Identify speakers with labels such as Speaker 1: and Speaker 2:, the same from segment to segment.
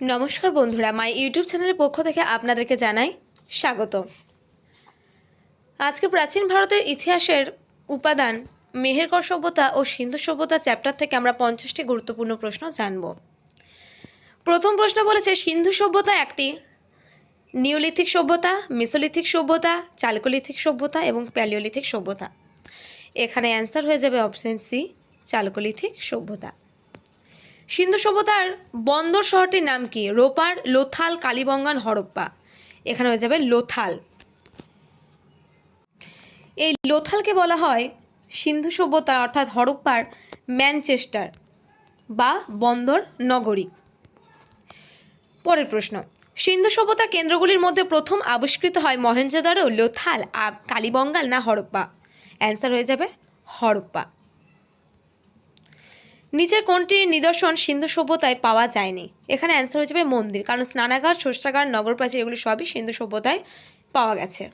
Speaker 1: নমস্কার বন্ধুরা, my YouTube চ্যানেলের পক্ষ থেকে আপনাদেরকে জানাই স্বাগত আজকে প্রাচীন ভারতের ইতিহাসের উপাদান মেহেরগড় সভ্যতা ও সিন্ধু সভ্যতা চ্যাপ্টার থেকে আমরা পঞ্চাশটি গুরুত্বপূর্ণ প্রশ্ন জানব। প্রথম প্রশ্ন বলেছে, সিন্ধু সভ্যতা একটি নিওলিথিক সভ্যতা, মিসোলিথিক সভ্যতা, চালকোলিথিক সভ্যতা এবং প্যালিওলিথিক সভ্যতা। এখানে অ্যান্সার হয়ে যাবে অপশন সি চালকোলিথিক সভ্যতা। সিন্ধু সভ্যতার বন্দর শহরটির নাম কি? রোপার লোথাল কালীবঙ্গান হরপ্পা। এখানে হয়ে যাবে লোথাল। এই লোথালকে বলা হয় সিন্ধু সভ্যতা, অর্থাৎ হরপ্পার ম্যানচেস্টার বা বন্দর নগরী। পরের প্রশ্ন। সিন্ধু সভ্যতার কেন্দ্রগুলির মধ্যে প্রথম আবিষ্কৃত হয় মহেঞ্জোদারো লোথাল কালীবঙ্গাল না হরপ্পা? অ্যান্সার হয়ে যাবে হরপ্পা। নিচের কোনটির নিদর্শন সিন্ধু সভ্যতায় পাওয়া যায়নি। এখানে অ্যান্সার হয়ে যাবে মন্দির, কারণ স্নানাগার শস্যাগার নগর প্রাচীর এগুলো সবই সিন্ধু সভ্যতায় পাওয়া গেছে।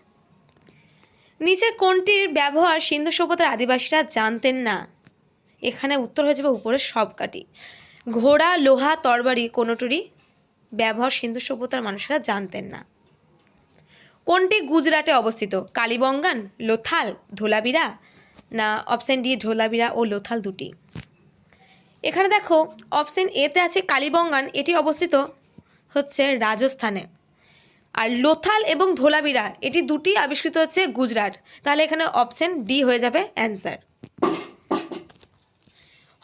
Speaker 1: নিচের কোনটির ব্যবহার সিন্ধু সভ্যতার আদিবাসীরা জানতেন না। এখানে উত্তর হয়ে যাবে উপরের সবকাটি ঘোড়া, লোহা, তরবারি, কোনোটিরই ব্যবহার সিন্ধু সভ্যতার মানুষেরা জানতেন না। কোনটি গুজরাটে অবস্থিত। কালীবঙ্গান, লোথাল, ধোলাবিরা, না অপশন ডি ধোলাবিরা ও লোথাল দুটি। এখানে দেখো অপশন এতে আছে কালীবঙ্গান, এটি অবস্থিত হচ্ছে রাজস্থানে। আর লোথাল এবং ধোলাবিরা এটি দুটি আবিষ্কৃত হচ্ছে গুজরাট। তাহলে এখানে অপশন ডি হয়ে যাবে অ্যান্সার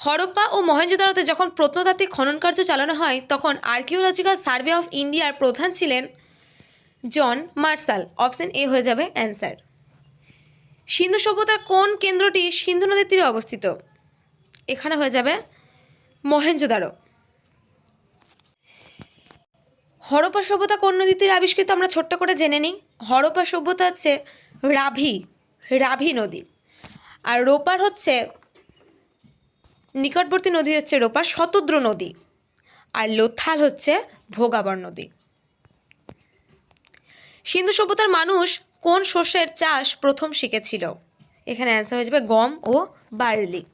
Speaker 1: হরপ্পা ও মহেঞ্জোদারোতে যখন প্রত্নতাত্ত্বিক খনন কার্য চালানো হয়, তখন আর্কিওলজিক্যাল সার্ভে অফ ইন্ডিয়ার প্রধান ছিলেন জন মার্শাল। অপশন এ হয়ে যাবে অ্যান্সার সিন্ধু সভ্যতার কোন কেন্দ্রটি সিন্ধু নদীর তীরে অবস্থিত? এখানে হয়ে যাবে মহেঞ্জোদারো হরপ্পা সভ্যতা কোন নদীর তীরে আবিষ্কৃত আমরা ছোট্ট করে জেনে নিই। হরপ্পা সভ্যতা হচ্ছে রাভি রাভি নদী। আর রোপার হচ্ছে, নিকটবর্তী নদী হচ্ছে রোপার শতদ্র নদী। আর লোথাল হচ্ছে ভোগাবর নদী। সিন্ধু সভ্যতার মানুষ কোন শস্যের চাষ প্রথম শিখেছিল? এখানে অ্যান্সার হয়ে যাবে গম ও বার্লি।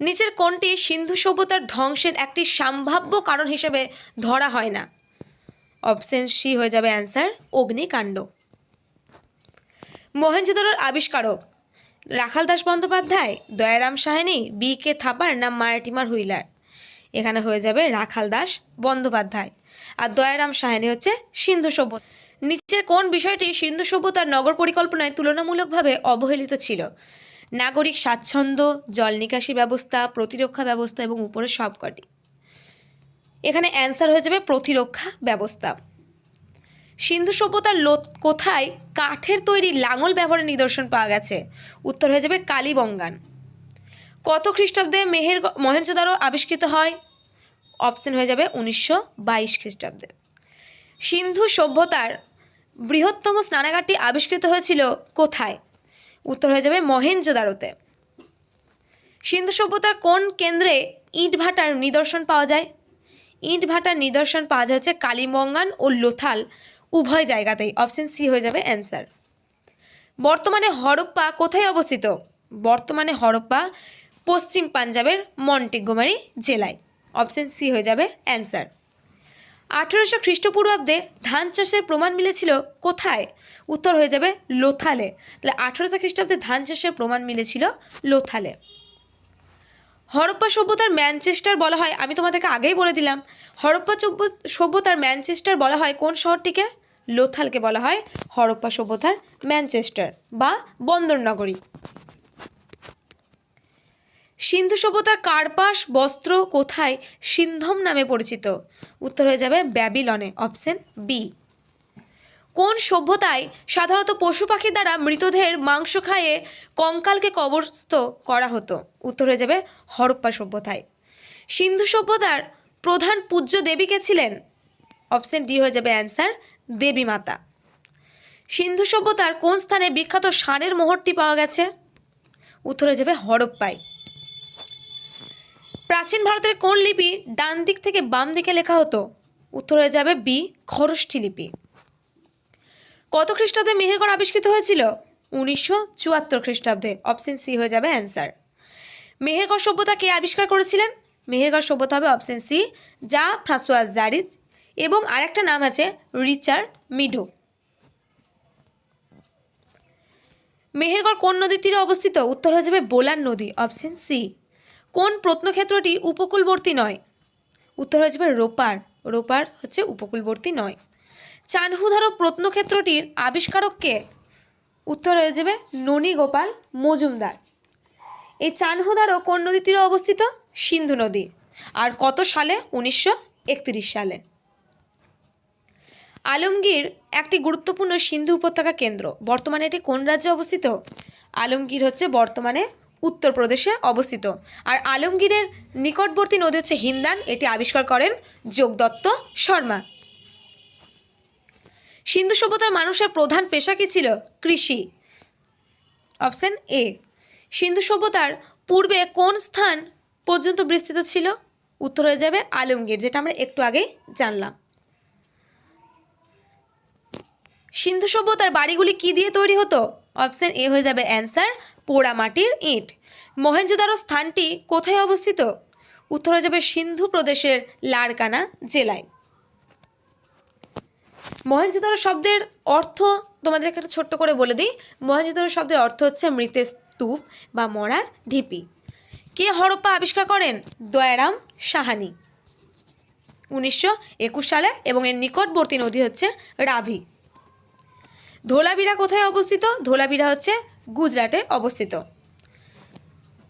Speaker 1: নিচের কোনটি সিন্ধু সভ্যতার ধ্বংসের একটি সম্ভাব্য কারণ হিসেবে ধরা হয় না। অপশন সি হয়ে যাবে অ্যান্সার অগ্নিকাণ্ড। মহেঞ্জোদারোর আবিষ্কারক, রাখাল দাস বন্দ্যোপাধ্যায়, দয়ারাম সাহানি, বি কে থাপার না মার্টিমার হুইলার? এখানে হয়ে যাবে রাখাল দাস বন্দ্যোপাধ্যায়। আর দয়ারাম সাহানি হচ্ছে সিন্ধু সভ্যতা নিচের কোন বিষয়টি সিন্ধু সভ্যতার নগর পরিকল্পনায় তুলনামূলকভাবে অবহেলিত ছিল? নাগরিক স্বাচ্ছন্দ্য, জল নিকাশি ব্যবস্থা, প্রতিরক্ষা ব্যবস্থা এবং উপরের সবকটি। এখানে অ্যান্সার হয়ে যাবে প্রতিরক্ষা ব্যবস্থা। সিন্ধু সভ্যতার কোথায় কাঠের তৈরি লাঙল ব্যবহারের নিদর্শন পাওয়া গেছে? উত্তর হয়ে যাবে কালীবঙ্গান। কত খ্রিস্টাব্দে মেহের মহেঞ্জোদারো আবিষ্কৃত হয়? অপশন হয়ে যাবে উনিশশো বাইশ খ্রিস্টাব্দে। সিন্ধু সভ্যতার বৃহত্তম স্নানাগারটি আবিষ্কৃত হয়েছিল কোথায়? উত্তর হয়ে যাবে মহেঞ্জোদারোতে সিন্ধু সভ্যতার কোন কেন্দ্রে ইট ভাটার নিদর্শন পাওয়া যায়? ইট ভাটার নিদর্শন পাওয়া যায় হচ্ছে কালিমঙ্গান ও লোথাল। উভয় জায়গাতেই। অপশন সি হয়ে যাবে অ্যান্সার। বর্তমানে হরপ্পা কোথায় অবস্থিত? বর্তমানে হরপ্পা পশ্চিম পাঞ্জাবের মন্টিগোমারি জেলায়। অপশন সি হয়ে যাবে অ্যান্সার। আঠেরোশো খ্রিস্টপূর্বাব্দে ধান চাষের প্রমাণ মিলেছিল কোথায়? উত্তর হয়ে যাবে লোথালে। তাহলে আঠেরোশো খ্রিস্টাব্দে ধান চাষের প্রমাণ মিলেছিল লোথালে। হরপ্পা সভ্যতার ম্যানচেস্টার বলা হয়, আমি তোমাদেরকে আগেই বলে দিলাম, হরপ্পা সভ্যতার ম্যানচেস্টার বলা হয় কোন শহরটিকে? লোথালকে বলা হয় হরপ্পা সভ্যতার ম্যানচেস্টার বা বন্দর নগরী সিন্ধু সভ্যতার কার্পাস, বস্ত্র কোথায়? সিন্ধম নামে পরিচিত। উত্তর হয়ে যাবে ব্যাবিলনে, অপশন বি। কোন সভ্যতায় সাধারণত পশু পাখি দ্বারা মৃতদেহের মাংস খাইয়ে কঙ্কালকে কবরস্থ করা হতো? উত্তর হয়ে যাবে হরপ্পা সভ্যতায়। সিন্ধু সভ্যতার প্রধান পূজ্য দেবীকে ছিলেন? অপশন ডি হয়ে যাবে অ্যান্সার, দেবী মাতা। সিন্ধু সভ্যতার কোন স্থানে বিখ্যাত ষাঁড়ের মোহরটি পাওয়া গেছে? উত্তর হয়ে যাবে হরপ্পায় প্রাচীন ভারতের কোন লিপি ডান দিক থেকে বাম দিকে লেখা হতো? উত্তর হয়ে যাবে বি, খরষ্ঠী লিপি। কত খ্রিস্টাব্দে মেহেরগড় আবিষ্কৃত হয়েছিল? উনিশশো চুয়াত্তর খ্রিস্টাব্দে। অপশন সি হয়ে যাবে অ্যান্সার। মেহেরগড় সভ্যতা কে আবিষ্কার করেছিলেন? মেহেরগড় সভ্যতা হবে অপশন সি যা ফ্রাঁসোয়াজ জারিজ এবং আরেকটা নাম আছে রিচার্ড মিডো। মেহেরগড় কোন নদীর তীরে অবস্থিত? উত্তর হয়ে যাবে বোলান নদী। অপশন সি কোন প্রত্নক্ষেত্রটি উপকূলবর্তী নয়? উত্তর হয়ে যাবে রোপার। রোপার হচ্ছে উপকূলবর্তী নয়। চানহুধারো প্রত্নক্ষেত্রটির আবিষ্কারককে উত্তর হয়ে যাবে ননী গোপাল মজুমদার। এই চানহুদারও কোন নদীর তীরে অবস্থিত? সিন্ধু নদী। আর কত সালে? উনিশশো একত্রিশ সালে। আলমগীর একটি গুরুত্বপূর্ণ সিন্ধু উপত্যকা কেন্দ্র। বর্তমানে এটি কোন রাজ্যে অবস্থিত? আলমগীর হচ্ছে বর্তমানে উত্তরপ্রদেশে অবস্থিত। আর আলমগীরের নিকটবর্তী নদী হচ্ছে হিন্দান। এটি আবিষ্কার করেন যোগদত্ত শর্মা। সিন্ধু সভ্যতার মানুষের প্রধান পেশা কী ছিল? কৃষি। Option A. সিন্ধু সভ্যতার পূর্বে কোন স্থান পর্যন্ত বিস্তৃত ছিল? উত্তর হয়ে যাবে আলমগীর, যেটা আমরা একটু আগেই জানলাম। সিন্ধু সভ্যতার বাড়িগুলি কি দিয়ে তৈরি হতো? অপশন এ হয়ে যাবে অ্যান্সার পোড়ামাটির ইট। মহেঞ্জোদারো স্থানটি কোথায় অবস্থিত? উত্তর হয়ে যাবে সিন্ধু প্রদেশের লারকানা জেলায়। মহেঞ্জোদারো শব্দের অর্থ তোমাদেরকে একটা ছোট্ট করে বলে দিই। মহেঞ্জোদারো শব্দের অর্থ হচ্ছে মৃতের স্তূপ বা মরার ঢিপি। কে হরপ্পা আবিষ্কার করেন? দয়ারাম সাহানি। উনিশশো একুশ সালে এবং এর নিকটবর্তী নদী হচ্ছে রাভি। ধোলাবিরা কোথায় অবস্থিত? ধোলাবিরা হচ্ছে গুজরাটে অবস্থিত।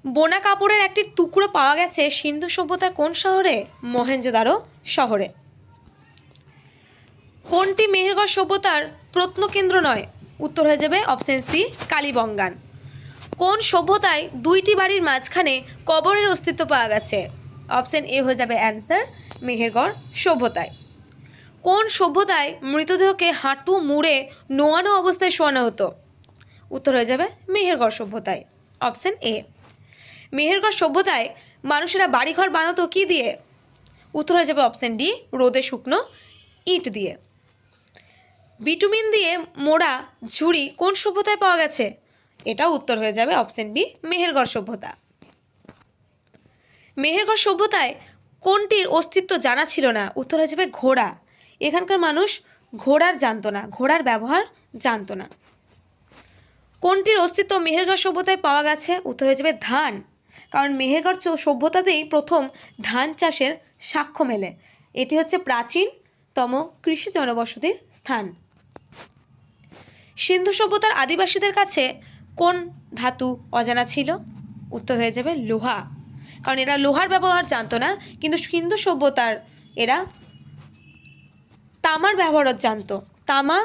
Speaker 1: বোনা কাপড়ের একটি টুকরো পাওয়া গেছে সিন্ধু সভ্যতার কোন শহরে? মহেঞ্জোদারো শহরে। কোনটি মেহেরগড় সভ্যতার প্রত্নকেন্দ্র নয়? উত্তর হয়ে যাবে অপশন সি কালীবঙ্গান। কোন সভ্যতায় দুইটি বাড়ির মাঝখানে কবরের অস্তিত্ব পাওয়া গেছে? অপশন এ হয়ে যাবে অ্যান্সার মেহেরগড় সভ্যতায়। কোন সভ্যতায় মৃতদেহকে হাঁটু, মুড়ে, নোয়ানো অবস্থায় শোয়ানো হতো? উত্তর হয়ে যাবে মেহেরগড় সভ্যতায়। Option A. মেহেরগড় সভ্যতায় মানুষেরা বাড়িঘর বানাতো কি দিয়ে? উত্তর হয়ে যাবে অপশন ডি, রোদে শুকনো ইট দিয়ে। বিটুমিন দিয়ে মোড়া ঝুড়ি কোন সভ্যতায় পাওয়া গেছে? এটাও উত্তর হয়ে যাবে অপশন বি, মেহেরগড় সভ্যতা। মেহেরগড় সভ্যতায় কোনটির অস্তিত্ব জানা ছিল না? উত্তর হয়ে যাবে ঘোড়া। এখানকার মানুষ ঘোড়ার জানত না, ঘোড়ার ব্যবহার জানতো না। কোনটির অস্তিত্ব মেহেরগড় সভ্যতায় পাওয়া গেছে? উত্তর হয়ে যাবে ধান। কারণ মেহেরগড় সভ্যতাতেই প্রথম ধান চাষের সাক্ষ্য মেলে। এটি হচ্ছে প্রাচীনতম কৃষি জনবসতির স্থান। সিন্ধু সভ্যতার আদিবাসীদের কাছে কোন ধাতু অজানা ছিল? উত্তর হয়ে যাবে লোহা। কারণ এরা লোহার ব্যবহার জানতো না, কিন্তু সিন্ধু সভ্যতার এরা তামার ব্যবহার জানতো। তামা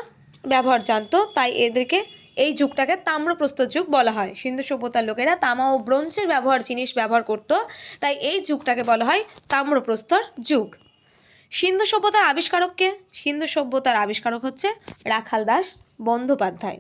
Speaker 1: ব্যবহার জানতো, তাই এদেরকে এই যুগটাকে তাম্রপ্রস্তর যুগ বলা হয়। সিন্ধু সভ্যতার লোকেরা তামা ও ব্রোঞ্জের ব্যবহার, জিনিস ব্যবহার করত, তাই এই যুগটাকে বলা হয় তাম্রপ্রস্তর যুগ। সিন্ধু সভ্যতার আবিষ্কারককে সিন্ধু সভ্যতার আবিষ্কারক হচ্ছে রাখাল দাস বন্দ্যোপাধ্যায়।